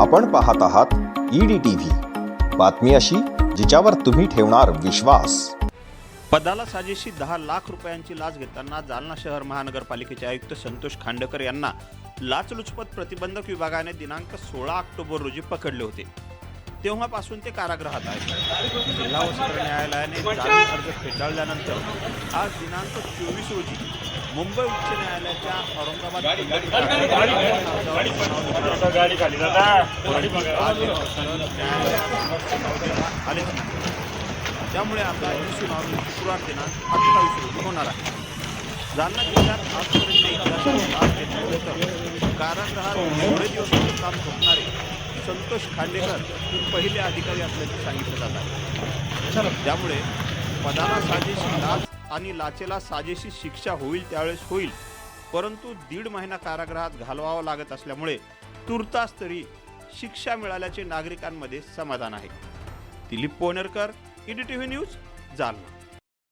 आपण पाहत आहात ईडी टीव्ही बातमी अशी जिच्यावर तुम्ही ठेवणार विश्वास. पदाला साजेशी दहा लाख रुपयांची लाच घेताना जालना शहर महानगरपालिकेचे आयुक्त संतोष खांडेकर यांना लाचलुचपत प्रतिबंधक विभागाने दिनांक सोळा ऑक्टोबर रोजी पकडले होते. तेव्हापासून ते कारागृहात आहेत. जिल्हा व न्यायालयाने जामीन अर्ज फेटाळल्यानंतर आज दिनांक चोवीस रोजी मुंबई उच्च न्यायालयाच्या औरंगाबाद हे आलेच त्यामुळे आता ही सुनावणी शुक्रवार दिनांक अठ्ठावीस रोजी होणार आहे जालना जिल्ह्यात आजपर्यंत इतिहासात तर कारागृहात थोडे दिवस काम झोपणारे संतोष खांडेकर हे पहिले अधिकारी असल्याचे सांगितले जात आहे त्यामुळे पदाला साजेशी लाच आणि लाचेला साजेशी शिक्षा होईल त्यावेळेस होईल. परंतु दीड महिना कारागृहात घालवावा लागत असल्यामुळे तुर्तास तरी शिक्षा मिळाल्याचे नागरिकांमध्ये समाधान आहे. Dilip Ponerkar ED T V news Jalna.